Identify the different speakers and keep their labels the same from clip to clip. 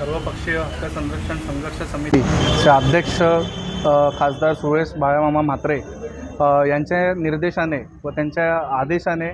Speaker 1: सर्वपक्षीय हक्क संरक्षण संघर्ष समितीचे अध्यक्ष खासदार सुरेश बाळामामा म्हात्रे यांच्या निर्देशाने व त्यांच्या आदेशाने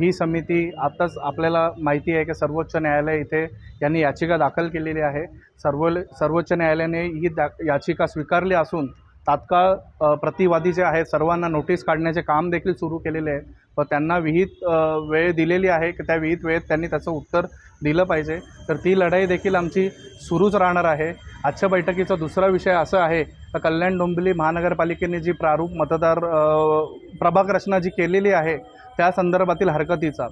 Speaker 1: ही समिती आत्ताच आपल्याला माहिती आहे की सर्वोच्च न्यायालय इथे यांनी याचिका दाखल केलेली आहे. सर्व सर्वोच्च न्यायालयाने ही दा याचिका स्वीकारली असून तात्काळ प्रतिवादी जे आहेत सर्वांना नोटीस काढण्याचे काम देखील सुरू केलेले आहे व त्यांना विहित वेळ दिलेली आहे की त्या विहित वेळेत त्यांनी त्याचं उत्तर दिलं पाहिजे. तर ती लढाई देखील आमची सुरूच राहणार आहे. आजच्या बैठकीचा दुसरा विषय असं आहे तर कल्याण डोंबिवली महानगरपालिकेने जी प्रारूप मतदार प्रभाग रचना जी केलेली आहे त्या संदर्भातील हरकतीचा.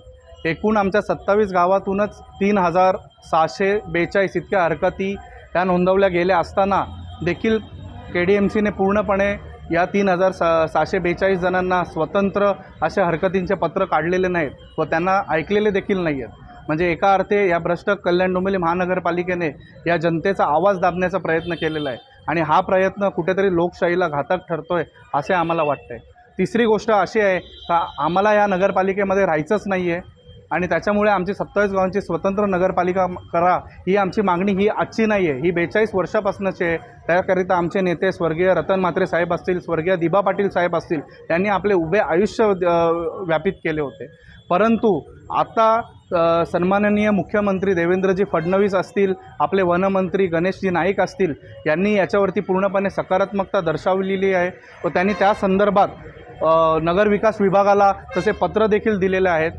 Speaker 1: एकूण आमच्या सत्तावीस गावातूनच तीन हजार सहाशे बेचाळीस इतक्या हरकती त्या नोंदवल्या गेल्या असताना देखील के डी एम सीने पूर्णपणे या तीन हजार सा सहाशे बेचाळीस जणांना स्वतंत्र अशा हरकतींचे पत्र काढलेले नाहीत व त्यांना ऐकलेले देखील नाही आहेत म्हणजे एका अर्थे या भ्रष्ट कल्याण डोंबिवली महानगरपालिकेने या जनतेचा आवाज दाबण्याचा प्रयत्न केलेला आहे आणि हा प्रयत्न कुठेतरी लोकशाहीला घातक ठरतो आहे असे आम्हाला वाटते तिसरी गोष्ट अशी आहे का आम्हाला या नगरपालिकेमध्ये राहायचंच नाही आहे आणि त्याच्यामुळे आमची सत्तावीस गावांची स्वतंत्र नगरपालिका करा ही आमची मागणी ही आजची नाही आहे ही बेचाळीस वर्षापासूनची आहे. त्याकरिता आमचे नेते स्वर्गीय रतन म्हात्रे साहेब असतील स्वर्गीय दिबा पाटील साहेब असतील यांनी आपले उभे आयुष्य व्यापित केले होते. परंतु आता सन्माननीय मुख्यमंत्री देवेंद्रजी फडणवीस असतील आपले वनमंत्री गणेशजी नाईक असतील यांनी याच्यावरती पूर्णपणे सकारात्मकता दर्शवलेली आहे. व त्यांनी त्या संदर्भात नगरविकास विभागाला तसे पत्र देखील दिलेले आहेत.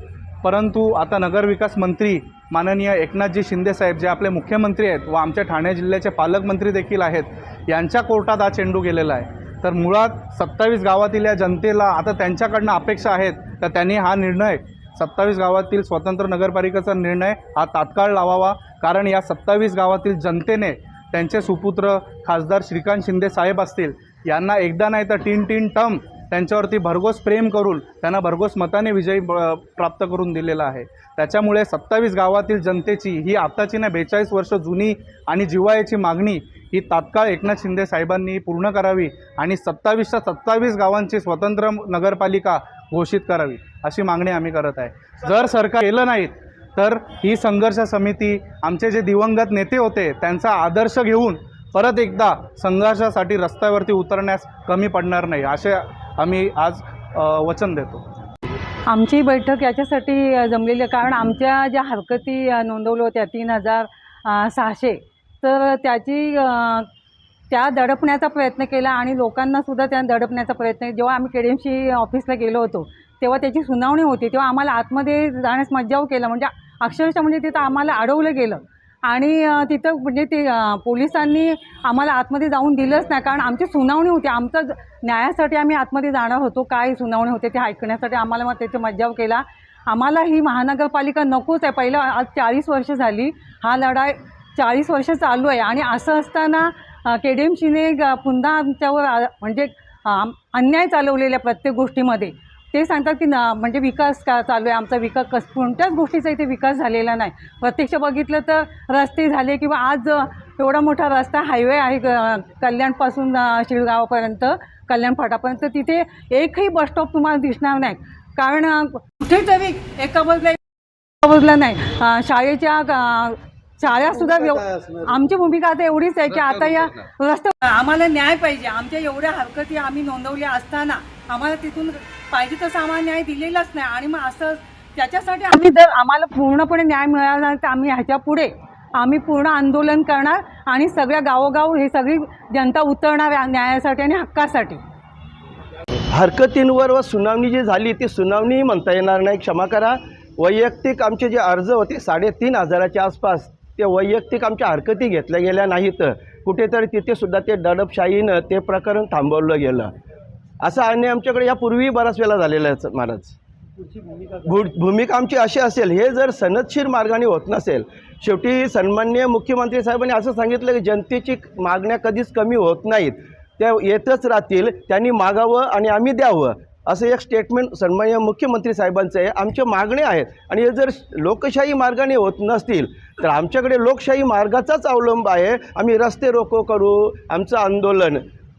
Speaker 1: परंतु आता नगरविकास मंत्री माननीय एकनाथजी शिंदेसाहेब जे आपले मुख्यमंत्री आहेत व आमच्या ठाणे जिल्ह्याचे पालकमंत्री देखील आहेत यांच्या कोर्टात हा चेंडू गेलेला आहे. तर मुळात सत्तावीस गावातील या जनतेला आता त्यांच्याकडनं अपेक्षा आहेत तर त्यांनी हा निर्णय सत्तावीस गावातील स्वतंत्र नगरपालिकेचा निर्णय हा तात्काळ लावावा. कारण या सत्तावीस गावातील जनतेने त्यांचे सुपुत्र खासदार श्रीकांत शिंदे साहेब असतील यांना एकदा नाही तर तीन तीन टर्म त्यांच्यावरती भरघोस प्रेम करून त्यांना भरघोस मताने विजयी प्राप्त करून दिलेला आहे. त्याच्यामुळे सत्तावीस गावातील जनतेची ही आत्ताची ना बेचाळीस वर्ष जुनी आणि जिवाळ्याची मागणी ही तात्काळ एकनाथ शिंदे साहेबांनी पूर्ण करावी आणि सत्तावीसच्या सत्तावीस गावांची स्वतंत्र नगरपालिका घोषित करावी अशी मागणी आम्ही करत आहे. जर सरकार केलं नाहीत तर ही संघर्ष समिती आमचे जे दिवंगत नेते होते त्यांचा आदर्श घेऊन परत एकदा संघर्षासाठी रस्त्यावरती उतरण्यास कमी पडणार नाही असे आम्ही आज वचन देतो.
Speaker 2: आमची बैठक याच्यासाठी जमलेली आहे. कारण आमच्या ज्या हरकती नोंदवल्या होत्या तीन हजार सहाशे तर त्याची त्या दडपण्याचा प्रयत्न केला आणि लोकांनासुद्धा त्या दडपण्याचा प्रयत्न जेव्हा आम्ही के डी एम सी ऑफिसला गेलो होतो तेव्हा त्याची सुनावणी होती. तेव्हा आम्हाला आतमध्ये जाण्यास मज्जाव केला. म्हणजे अक्षरशः म्हणजे तिथं आम्हाला अडवलं गेलं. आणि तिथं म्हणजे ते पोलिसांनी आम्हाला आतमध्ये जाऊन दिलंच नाही. कारण आमची सुनावणी होती. आमचं न्यायासाठी आम्ही आतमध्ये जाणार होतो. काय सुनावणी होते ते ऐकण्यासाठी आम्हाला मग त्याचा मज्जाव केला. आम्हाला ही महानगरपालिका नकोच आहे. पहिलं आज चाळीस वर्ष झाली. हा लढाई चाळीस वर्ष चालू आहे. आणि असं असताना के डी एम सीने ग- पुन्हा आमच्यावर आ- म्हणजे अन्याय चालवलेल्या प्रत्येक गोष्टीमध्ये ते सांगतात की ना म्हणजे विकास का चालू आहे? आमचा विकास कस कोणत्याच गोष्टीचा इथे विकास झालेला नाही. प्रत्यक्ष बघितलं तर रस्ते झाले किंवा आज एवढा मोठा रस्ता हायवे आहे कल्याणपासून शिळगावापर्यंत कल्याण फाटापर्यंत तिथे एकही बसस्टॉप तुम्हाला दिसणार नाही. कारण कुठेतरी एका बाजूला एका बाजूला नाही. शाळेच्या शाळासुद्धा व्यव आमची भूमिका आता एवढीच आहे की आता या रस्ते आम्हाला न्याय पाहिजे. आमच्या एवढ्या हरकती आम्ही नोंदवल्या असताना आम्हाला तिथून पाहिजे तर आम्हाला न्याय दिलेलाच नाही. आणि मग असं त्याच्यासाठी आम्ही जर आम्हाला पूर्णपणे न्याय मिळाला तर आम्ही ह्याच्या पुढे आम्ही पूर्ण आंदोलन करणार आणि सगळ्या गावोगाव हे सगळी जनता उतरणार न्यायासाठी आणि हक्कासाठी.
Speaker 3: हरकतींवर व सुनावणी जी झाली ती सुनावणीही म्हणता येणार नाही. क्षमा करा. वैयक्तिक आमचे जे अर्ज होते साडेतीन हजाराच्या आसपास ते वैयक्तिक आमच्या हरकती घेतल्या गेल्या नाहीत. कुठेतरी तिथेसुद्धा ते दडपशाहीनं ते प्रकरण थांबवलं गेलं. असं अन्याय आमच्याकडे यापूर्वीही बराच वेळा झालेला आहे महाराज. भू भूमिका आमची अशी असेल हे जर सनदशीर मार्गाने होत नसेल शेवटी सन्मान्य मुख्यमंत्री साहेबांनी असं सांगितलं की जनतेची मागण्या कधीच कमी होत नाहीत. त्या येतच राहतील त्यांनी मागावं आणि आम्ही द्यावं असं एक स्टेटमेंट सन्मान्य मुख्यमंत्री साहेबांचं आहे. आमच्या मागण्या आहेत आणि हे जर लोकशाही मार्गाने होत नसतील तर आमच्याकडे लोकशाही मार्गाचाच अवलंब आहे. आम्ही रस्ते रोको करू आमचं आंदोलन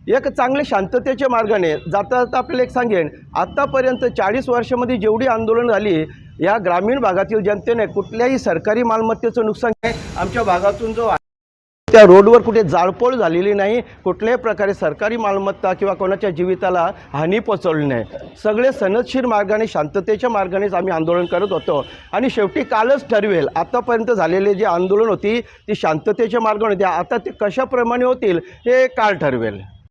Speaker 3: एक चांगले शांततेच्या मार्गाने जाता जाता आपल्याला एक सांगेन आत्तापर्यंत चाळीस वर्षामध्ये जेवढी आंदोलन झाली या ग्रामीण भागातील जनतेने कुठल्याही सरकारी मालमत्तेचं नुकसान आहे आमच्या भागातून जो त्या रोडवर कुठे जाळपोळ झालेली नाही कुठल्याही प्रकारे सरकारी मालमत्ता किंवा कोणाच्या जीविताला हानी पोचवली नाही. सगळे सनदशीर मार्गाने शांततेच्या मार्गानेच आम्ही आंदोलन करत होतो. आणि शेवटी कालच ठरवेल आतापर्यंत झालेले जे आंदोलन होती ती शांततेच्या मार्गाने होती. आता ते कशाप्रमाणे होतील हे काल ठरवेल.